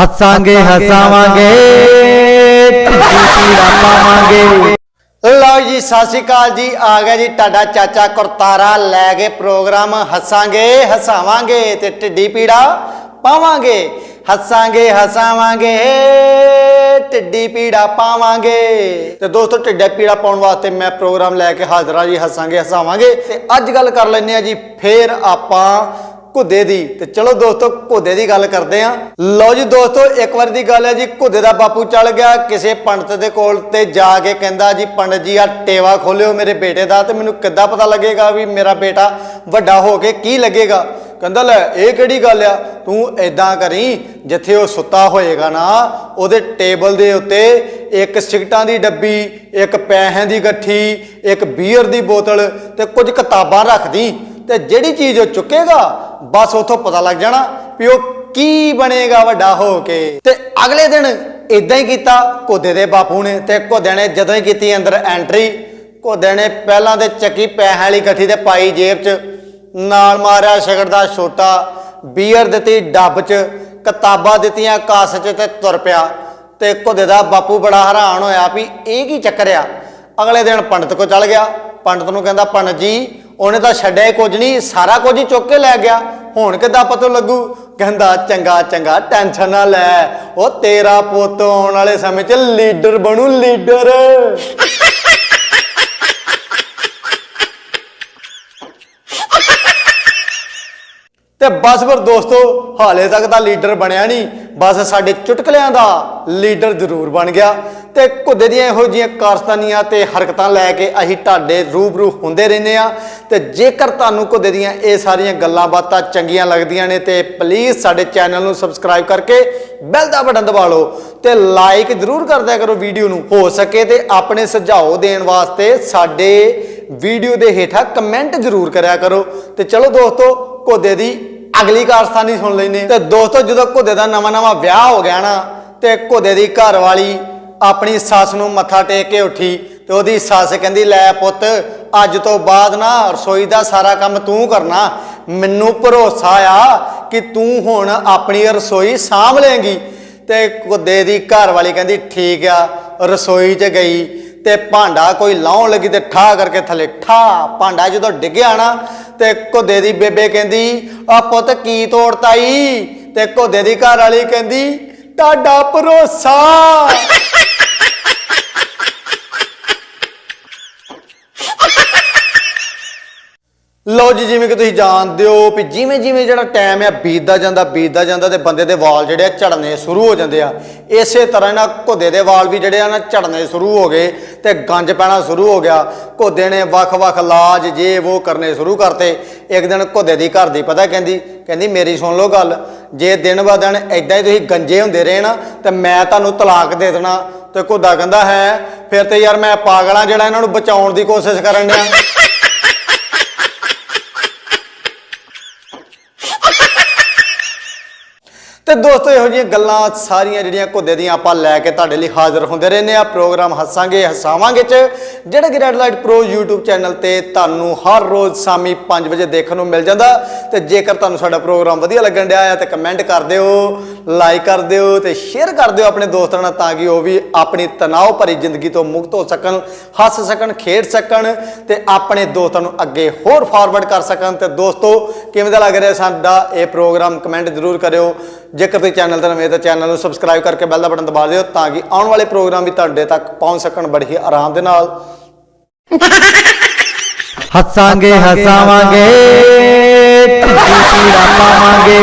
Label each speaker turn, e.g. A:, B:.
A: ਹੱਸਾਂਗੇ, ਹਸਾਵਾਂਗੇ ਟੀੜਾ ਪਾਵਾਂਗੇ
B: ਲਓ ਜੀ, ਸਤਿ ਸ਼੍ਰੀ ਅਕਾਲ ਜੀ। ਆ ਗਿਆ ਜੀ ਤੁਹਾਡਾ ਚਾਚਾ ਕੁਰਤਾਰਾ। ਲੈ ਕੇ ਪ੍ਰੋਗਰਾਮ ਹੱਸਾਂਗੇ, ਹਸਾਵਾਂਗੇ ਤੇ ਢਿੱਡੀ ਪੀੜਾ ਪਾਵਾਂਗੇ। ਹੱਸਾਂਗੇ, ਹਸਾਵਾਂਗੇ, ਢਿੱਡੀ ਪੀੜਾ ਪਾਵਾਂਗੇ। ਤੇ ਦੋਸਤੋ, ਢਿੱਡਾ ਪੀੜਾ ਪਾਉਣ ਵਾਸਤੇ ਮੈਂ ਪ੍ਰੋਗਰਾਮ ਲੈ ਕੇ ਹਾਜ਼ਰ ਹਾਂ ਜੀ। ਹੱਸਾਂਗੇ, ਹਸਾਵਾਂਗੇ ਤੇ ਅੱਜ ਗੱਲ ਕਰ ਲੈਂਦੇ ਆ ਜੀ। ਫੇਰ ਆਪਾਂ ਘੁੱਦੇ ਦੀ। ਤੇ ਚਲੋ ਦੋਸਤੋ, ਘੁੱਦੇ ਦੀ ਗੱਲ ਕਰਦੇ ਆਂ। ਲਓ ਜੀ ਦੋਸਤੋ, ਇੱਕ ਵਾਰ ਦੀ ਗੱਲ ਹੈ ਜੀ, ਘੁੱਦੇ ਦਾ ਬਾਪੂ ਚੱਲ ਗਿਆ ਕਿਸੇ ਪੰਡਤ ਦੇ ਕੋਲ ਤੇ ਜਾ ਕੇ ਕਹਿੰਦਾ, ਜੀ ਪੰਡਤ ਜੀ ਆ ਟੇਵਾ ਖੋਲਿਓ ਮੇਰੇ ਬੇਟੇ ਦਾ ਤੇ ਮੈਨੂੰ ਕਿੱਦਾਂ ਪਤਾ ਲੱਗੇਗਾ ਵੀ ਮੇਰਾ ਬੇਟਾ ਵੱਡਾ ਹੋ ਕੇ ਕੀ ਲੱਗੇਗਾ? ਕਹਿੰਦਾ, ਲੈ, ਇਹ ਕਿਹੜੀ ਗੱਲ ਆ? ਤੂੰ ਐਦਾਂ ਕਰੀ, ਜਿੱਥੇ ਉਹ ਸੁੱਤਾ ਹੋਏਗਾ ਨਾ, ਉਹਦੇ ਟੇਬਲ ਦੇ ਉੱਤੇ ਇੱਕ ਸਿਗਟਾਂ ਦੀ ਡੱਬੀ, ਇੱਕ ਪੈਸਿਆਂ ਦੀ ਗੱਠੀ, ਇੱਕ ਬੀਅਰ ਦੀ ਬੋਤਲ ਤੇ ਕੁਝ ਕਿਤਾਬਾਂ ਰੱਖਦੀ ਤੇ ਜਿਹੜੀ ਚੀਜ਼ ਉਹ ਚੁੱਕੇਗਾ ਬਸ ਉਥੋਂ ਪਤਾ ਲੱਗ ਜਾਣਾ ਵੀ ਉਹ ਕੀ ਬਣੇਗਾ ਵੱਡਾ ਹੋ ਕੇ। ਤੇ ਅਗਲੇ ਦਿਨ ਇਦਾਂ ਹੀ ਕੀਤਾ, ਘੋਦੇ ਦੇ ਬਾਪੂ ਨੇ ਤੇ ਘੋਦੇ ਨੇ ਜਦੋਂ ਹੀ ਕੀਤੀ ਅੰਦਰ ਐਂਟਰੀ ਘੋਦੇ ਨੇ ਪਹਿਲਾਂ ਤੇ ਚੱਕੀ ਪੈਸੇ ਵਾਲੀ ਗੱਠੀ ਤੇ ਪਾਈ ਜੇਬ 'ਚ, ਨਾਲ ਮਾਰਿਆ ਸ਼ਗੜ ਦਾ ਛੋਟਾ, ਬੀਅਰ ਦਿੱਤੀ ਡੱਬ 'ਚ, ਕਿਤਾਬਾਂ ਦਿੱਤੀਆਂ ਕਾਸ 'ਚ ਤੇ ਤੁਰ ਪਿਆ। ਤੇ ਘੋਦੇ ਦਾ ਬਾਪੂ ਬੜਾ ਹੈਰਾਨ ਹੋਇਆ ਵੀ ਇਹ ਕੀ ਚੱਕਰ ਆ? ਅਗਲੇ ਦਿਨ ਪੰਡਤ ਕੋ ਚਲ ਗਿਆ। ਪੰਡਤ ਨੂੰ ਕਹਿੰਦਾ, ਪੰਡਤ ਜੀ ਉਹਨੇ ਤਾਂ ਛੱਡਿਆ ਹੀ ਕੁਝ ਨਹੀਂ, ਸਾਰਾ ਕੁਝ ਹੀ ਚੁੱਕ ਕੇ ਲੈ ਗਿਆ। ਹੁਣ ਕਿੱਦਾਂ ਪਤਾ ਲੱਗੂ? ਕਹਿੰਦਾ, ਚੰਗਾ ਚੰਗਾ, ਟੈਨਸ਼ਨ ਨਾ ਲੈ। ਉਹ ਤੇਰਾ ਪੁੱਤ ਆਉਣ ਵਾਲੇ ਸਮੇਂ 'ਚ ਲੀਡਰ ਬਣੂ, ਲੀਡਰ। ਤੇ ਬਸ ਫਿਰ ਦੋਸਤੋ, ਹਾਲੇ ਤੱਕ ਤਾਂ ਲੀਡਰ ਬਣਿਆ ਨਹੀਂ। ਬਸ ਸਾਡੇ ਚੁਟਕਲਿਆਂ ਦਾ ਲੀਡਰ ਜ਼ਰੂਰ ਬਣ ਗਿਆ। ਤੇ ਘੁੱਦੇ ਦੀਆਂ ਇਹੋ ਜਿਹੀਆਂ ਕਾਰਸਤਾਨੀਆਂ ਤੇ ਹਰਕਤਾਂ ਲੈ ਕੇ ਅਸੀਂ ਤੁਹਾਡੇ ਰੂਬਰੂ ਹੁੰਦੇ ਰਹਿੰਦੇ ਆ ਤੇ ਜੇਕਰ ਤੁਹਾਨੂੰ ਘੁੱਦੇ ਦੀਆਂ ਇਹ ਸਾਰੀਆਂ ਗੱਲਾਂ ਬਾਤਾਂ ਚੰਗੀਆਂ ਲੱਗਦੀਆਂ ਨੇ ਤੇ ਪਲੀਜ਼ ਸਾਡੇ ਚੈਨਲ ਨੂੰ ਸਬਸਕ੍ਰਾਈਬ ਕਰਕੇ ਬੈਲ ਦਾ ਬਟਨ ਦਬਾ ਲਓ ਤੇ ਲਾਈਕ ਜ਼ਰੂਰ ਕਰਦਿਆ ਕਰੋ ਵੀਡੀਓ ਨੂੰ। ਹੋ ਸਕੇ ਤੇ ਆਪਣੇ ਸੁਝਾਅ ਦੇਣ ਵਾਸਤੇ ਸਾਡੇ ਵੀਡੀਓ ਦੇ ਹੇਠਾਂ ਕਮੈਂਟ ਜ਼ਰੂਰ ਕਰਿਆ ਕਰੋ। ਤੇ ਚਲੋ ਦੋਸਤੋ, ਘੋਦੇ ਦੀ ਅਗਲੀ ਕਾਰਸਤਾਨੀ ਸੁਣ ਲੈਨੇ ਤੇ ਦੋਸਤੋ, ਜਦੋਂ ਘੋਦੇ ਦਾ ਨਵਾਂ ਨਵਾਂ ਵਿਆਹ ਹੋ ਗਿਆ ਨਾ, ਤੇ ਘੋਦੇ ਦੀ ਘਰ ਵਾਲੀ ਆਪਣੀ ਸੱਸ ਨੂੰ ਮੱਥਾ ਟੇਕ ਕੇ ਉੱਠੀ ਤੇ ਉਹਦੀ ਸੱਸ ਕਹਿੰਦੀ, ਲੈ ਪੁੱਤ, ਅੱਜ ਤੋਂ ਬਾਅਦ ਨਾ ਰਸੋਈ ਦਾ ਸਾਰਾ ਕੰਮ ਤੂੰ ਕਰਨਾ। ਮੈਨੂੰ ਭਰੋਸਾ ਆ ਕਿ ਤੂੰ ਹੁਣ ਆਪਣੀ ਰਸੋਈ ਸਾਂਭ ਲੇਂਗੀ ਤੇ ਘੋਦੇ ਦੀ ਘਰ ਵਾਲੀ ਕਹਿੰਦੀ, ਠੀਕ ਆ, ਰਸੋਈ 'ਚ ਗਈ ਤੇ ਭਾਂਡਾ ਕੋਈ ਲਾਉਣ ਲੱਗੀ ਤੇ ਠਾ ਕਰਕੇ ਥੱਲੇ ਠਾ ਭਾਂਡਾ ਜਦੋਂ ਡਿੱਗਿਆ ਨਾ ਤੇ ਘੋਦੇ ਦੀ ਬੇਬੇ ਕਹਿੰਦੀ, ਆ ਪੁੱਤ, ਕੀ ਤੋੜਤਾ ਈ? ਤੇ ਘੋਦੇ ਦੀ ਘਰ ਵਾਲੀ ਕਹਿੰਦੀ, ਤੁਹਾਡਾ ਭਰੋਸਾ। ਲਓ ਜੀ, ਜਿਵੇਂ ਕਿ ਤੁਸੀਂ ਜਾਣਦੇ ਹੋ ਵੀ ਜਿਵੇਂ ਜਿਵੇਂ ਜਿਹੜਾ ਟਾਈਮ ਆ, ਬੀਤਦਾ ਜਾਂਦਾ ਬੀਤਦਾ ਜਾਂਦਾ ਤੇ ਬੰਦੇ ਦੇ ਵਾਲ ਜਿਹੜੇ ਆ ਝੜਨੇ ਸ਼ੁਰੂ ਹੋ ਜਾਂਦੇ ਆ। ਇਸੇ ਤਰ੍ਹਾਂ ਇਹਨਾਂ ਘੋਦੇ ਦੇ ਵਾਲ ਵੀ ਜਿਹੜੇ ਆ ਨਾ ਝੜਨੇ ਸ਼ੁਰੂ ਹੋ ਗਏ ਤੇ ਗੰਜ ਪੈਣਾ ਸ਼ੁਰੂ ਹੋ ਗਿਆ। ਘੋਦੇ ਨੇ ਵੱਖ-ਵੱਖ ਇਲਾਜ ਜੇ ਉਹ ਕਰਨੇ ਸ਼ੁਰੂ ਕਰਤੇ। ਇੱਕ ਦਿਨ ਘੋਦੇ ਦੀ ਘਰ ਦੀ ਪਤਾ ਕਹਿੰਦੀ ਕਹਿੰਦੀ, ਮੇਰੀ ਸੁਣ ਲਓ ਗੱਲ, ਜੇ ਦਿਨ ਬਾ ਦਿਨ ਐਦਾਂ ਹੀ ਤੁਸੀਂ ਗੰਜੇ ਹੁੰਦੇ ਰਹੇ ਨਾ, ਤੇ ਮੈਂ ਤੁਹਾਨੂੰ ਤਲਾਕ ਦੇ ਦੇਣਾ। ਤੇ ਘੋਦਾ ਕਹਿੰਦਾ, ਹੈ, ਫਿਰ ਤੇ ਯਾਰ ਮੈਂ ਪਾਗਲਾਂ ਜਿਹੜਾ ਇਹਨਾਂ ਨੂੰ ਬਚਾਉਣ ਦੀ ਕੋਸ਼ਿਸ਼ ਕਰਨ ਡਿਆ। ਤੇ ਦੋਸਤੋ, ਇਹੋ ਜਿਹੀਆਂ ਗੱਲਾਂ ਸਾਰੀਆਂ ਜਿਹੜੀਆਂ ਘੁੱਦੇ ਦੀਆਂ ਆਪਾਂ ਲੈ ਕੇ ਤੁਹਾਡੇ ਲਈ ਹਾਜ਼ਰ ਹੁੰਦੇ ਰਹਿੰਦੇ ਆ ਪ੍ਰੋਗਰਾਮ ਹੱਸਾਂਗੇ, ਹਸਾਵਾਂਗੇ ਚ। ਜਿਹੜਾ ਕਿ red light pro YouTube channel ਤੇ ਤੁਹਾਨੂੰ ਹਰ ਰੋਜ਼ ਸ਼ਾਮੀ 5 ਵਜੇ ਦੇਖਣ ਨੂੰ ਮਿਲ ਜਾਂਦਾ। ਤੇ ਜੇਕਰ ਤੁਹਾਨੂੰ ਸਾਡਾ ਪ੍ਰੋਗਰਾਮ ਵਧੀਆ ਲੱਗਣ ਡਿਆ ਆ ਤੇ ਕਮੈਂਟ ਕਰ ਦਿਓ ਲਾਈਕ ਕਰ ਦਿਓ ਤੇ ਸ਼ੇਅਰ ਕਰ ਦਿਓ ਆਪਣੇ ਦੋਸਤਾਂ ਨਾਲ ਤਾਂ ਕਿ ਉਹ ਵੀ ਆਪਣੀ ਤਣਾਅ ਭਰੀ ਜ਼ਿੰਦਗੀ ਤੋਂ ਮੁਕਤ ਹੋ ਸਕਣ, ਹੱਸ ਸਕਣ, ਖੇਡ ਸਕਣ ਤੇ ਆਪਣੇ ਦੋਸਤਾਂ ਨੂੰ ਅੱਗੇ ਹੋਰ ਫਾਰਵਰਡ ਕਰ ਸਕਣ। ਤੇ ਦੋਸਤੋ, ਕਿਵੇਂ ਦਾ ਲੱਗ ਰਿਹਾ ਸਾਡਾ ਇਹ ਪ੍ਰੋਗਰਾਮ? ਕਮੈਂਟ ਜ਼ਰੂਰ ਕਰਿਓ। ਜੇਕਰ ਤੁਸੀਂ ਚੈਨਲ ਤੇ ਨਵੇਂ ਤਾਂ ਚੈਨਲ ਨੂੰ ਸਬਸਕ੍ਰਾਈਬ ਕਰਕੇ ਬੈਲ ਦਾ ਬਟਨ ਦਬਾ ਦਿਓ ਤਾਂ ਕਿ ਆਉਣ ਵਾਲੇ ਪ੍ਰੋਗਰਾਮ ਵੀ ਤੁਹਾਡੇ ਤੱਕ ਪਹੁੰਚ ਸਕਣ ਬੜੀ ਹੀ ਆਰਾਮ ਦੇ ਨਾਲ।
A: ਹੱਸਾਂਗੇ ਹਸਾਵਾਂਗੇ ਪਾਵਾਂਗੇ